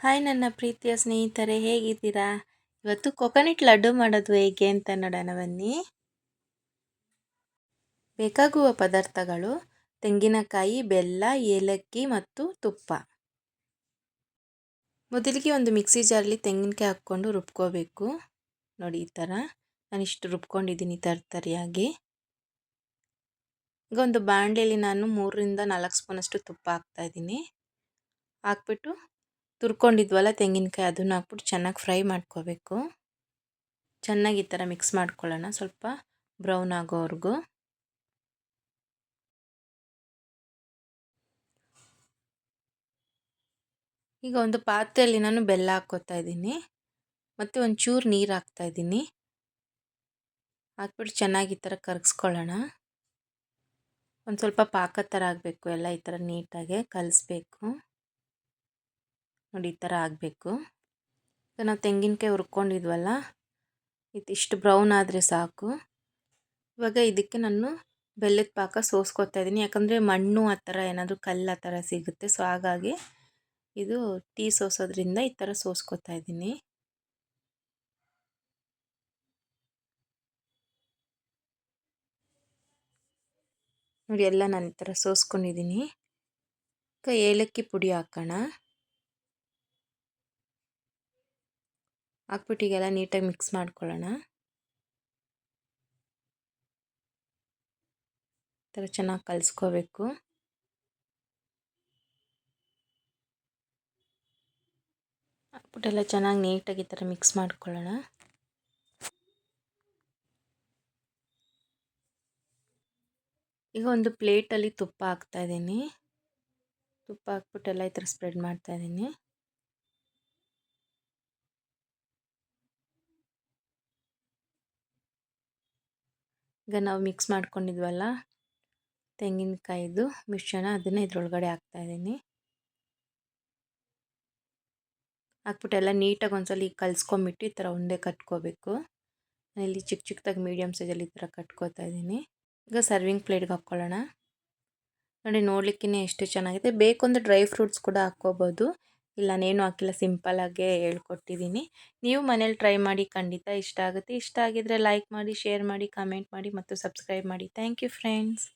Hi ನನ್ನ ಪ್ರೀತಿಯ ಸ್ನೇಹಿತರೆ, ಹೇಗಿದ್ದೀರಾ? ಇವತ್ತು ಕೊಕೊನಟ್ ಲಡ್ಡು ಮಾಡೋದು ಹೇಗೆ ಅಂತ ನೋಡೋಣ ಬನ್ನಿ. ಬೇಕಾಗುವ ಪದಾರ್ಥಗಳು ತೆಂಗಿನಕಾಯಿ, ಬೆಲ್ಲ, ಏಲಕ್ಕಿ ಮತ್ತು ತುಪ್ಪ. ಮೊದಲಿಗೆ ಒಂದು ಮಿಕ್ಸಿ ಜಾರಲ್ಲಿ ತೆಂಗಿನಕಾಯಿ ಹಾಕ್ಕೊಂಡು ರುಬ್ಕೋಬೇಕು. ನೋಡಿ, ಈ ಥರ. ನಾನಿಷ್ಟು ರುಬ್ಕೊಂಡಿದ್ದೀನಿ ತರ್ತರಿಯಾಗಿ ಈಗ ಒಂದು ಬಾಣಲೆಯಲ್ಲಿ ನಾನು ಮೂರರಿಂದ ನಾಲ್ಕು ಸ್ಪೂನಷ್ಟು ತುಪ್ಪ ಹಾಕ್ತಾಯಿದ್ದೀನಿ ಹಾಕ್ಬಿಟ್ಟು ತುರ್ಕೊಂಡಿದ್ವಲ್ಲ ತೆಂಗಿನಕಾಯಿ, ಅದನ್ನು ಹಾಕ್ಬಿಟ್ಟು ಚೆನ್ನಾಗಿ ಫ್ರೈ ಮಾಡ್ಕೋಬೇಕು. ಚೆನ್ನಾಗಿ ಈ ಥರ ಮಿಕ್ಸ್ ಮಾಡ್ಕೊಳ್ಳೋಣ, ಸ್ವಲ್ಪ ಬ್ರೌನ್ ಆಗೋವರೆಗೂ. ಈಗ ಒಂದು ಪಾತ್ರೆಯಲ್ಲಿ ನಾನು ಬೆಲ್ಲ ಹಾಕ್ಕೋತಾ ಇದ್ದೀನಿ. ಮತ್ತು ಒಂಚೂರು ನೀರು ಹಾಕ್ತಾ ಇದ್ದೀನಿ. ಹಾಕ್ಬಿಟ್ಟು ಚೆನ್ನಾಗಿ ಈ ಥರ ಕರಗಿಸ್ಕೊಳ್ಳೋಣ. ಒಂದು ಸ್ವಲ್ಪ ಪಾಕ ಥರ ಆಗಬೇಕು, ಎಲ್ಲ ಈ ಥರ ನೀಟಾಗೆ ಕಲಿಸ್ಬೇಕು. ನೋಡಿ ಈ ಥರ ಆಗಬೇಕು. ನಾವು ತೆಂಗಿನಕಾಯಿ ಹುರ್ಕೊಂಡಿದ್ವಲ್ಲ ಇದಿಷ್ಟು ಬ್ರೌನ್ ಆದರೆ ಸಾಕು. ಇವಾಗ ಇದಕ್ಕೆ ನಾನು ಬೆಲ್ಲದ ಪಾಕ ಸೋಸ್ಕೊತಾ ಇದ್ದೀನಿ. ಯಾಕಂದರೆ ಮಣ್ಣು ಆ ಥರ ಏನಾದರೂ ಕಲ್ಲು ಆ ಥರ ಸಿಗುತ್ತೆ. ಸೊ, ಹಾಗಾಗಿ ಇದು ಟೀ ಸೋಸೋದ್ರಿಂದ ಈ ಥರ ಸೋಸ್ಕೊತಾ ಇದ್ದೀನಿ. ನೋಡಿ, ಎಲ್ಲ ನಾನು ಈ ಥರ ಸೋಸ್ಕೊಂಡಿದ್ದೀನಿ. ಏಲಕ್ಕಿ ಪುಡಿ ಹಾಕೋಣ. ಹಾಕ್ಬಿಟ್ಟು ಈಗೆಲ್ಲ ನೀಟಾಗಿ ಮಿಕ್ಸ್ ಮಾಡ್ಕೊಳ್ಳೋಣ. ಥರ ಚೆನ್ನಾಗಿ ಕಲಿಸ್ಕೋಬೇಕು. ಹಾಕ್ಬಿಟ್ಟೆಲ್ಲ ಚೆನ್ನಾಗಿ ನೀಟಾಗಿ ಈ ಥರ ಮಿಕ್ಸ್ ಮಾಡ್ಕೊಳ್ಳೋಣ. ಈಗ ಒಂದು ಪ್ಲೇಟಲ್ಲಿ ತುಪ್ಪ ಹಾಕ್ತಾಯಿದ್ದೀನಿ ತುಪ್ಪ ಹಾಕ್ಬಿಟ್ಟೆಲ್ಲ ಈ ಥರ ಸ್ಪ್ರೆಡ್ ಮಾಡ್ತಾಯಿದ್ದೀನಿ ಈಗ ನಾವು ಮಿಕ್ಸ್ ಮಾಡ್ಕೊಂಡಿದ್ವಲ್ಲ? ತೆಂಗಿನಕಾಯಿದು, ಮಿಶ್ರಣ, ಅದನ್ನು ಇದ್ರೊಳಗಡೆ ಹಾಕ್ತಾಯಿದ್ದೀನಿ ಹಾಕ್ಬಿಟ್ಟು ಎಲ್ಲ ನೀಟಾಗಿ ಒಂದ್ಸಲ ಈಗ ಕಲ್ಸ್ಕೊಂಬಿಟ್ಟು ಈ ಥರ ಉಂಡೆ ಕಟ್ಕೋಬೇಕು. ಇಲ್ಲಿ ಚಿಕ್ಕ ಚಿಕ್ಕದಾಗಿ ಮೀಡಿಯಮ್ ಸೈಜಲ್ಲಿ ಈ ಥರ ಕಟ್ಕೋತಾ ಇದ್ದೀನಿ. ಈಗ ಸರ್ವಿಂಗ್ ಪ್ಲೇಟ್ಗೆ ಹಾಕ್ಕೊಳ್ಳೋಣ. ನೋಡಿ ನೋಡ್ಲಿಕ್ಕೆ ಎಷ್ಟು ಚೆನ್ನಾಗಿದೆ. ಬೇಕು ಅಂದರೆ ಡ್ರೈ ಫ್ರೂಟ್ಸ್ ಕೂಡ ಹಾಕ್ಕೋಬೋದು. ಇಲ್ಲ ನಾನೇನು ಹಾಕಿಲ್ಲ ಸಿಂಪಲ್ಲಾಗೇ ಹೇಳ್ಕೊಟ್ಟಿದ್ದೀನಿ ನೀವು ಮನೇಲಿ ಟ್ರೈ ಮಾಡಿ, ಖಂಡಿತ ಇಷ್ಟ ಆಗುತ್ತೆ. ಇಷ್ಟ ಆಗಿದ್ದರೆ ಲೈಕ್ ಮಾಡಿ, ಶೇರ್ ಮಾಡಿ, ಕಮೆಂಟ್ ಮಾಡಿ ಮತ್ತು ಸಬ್ಸ್ಕ್ರೈಬ್ ಮಾಡಿ. Thank you friends.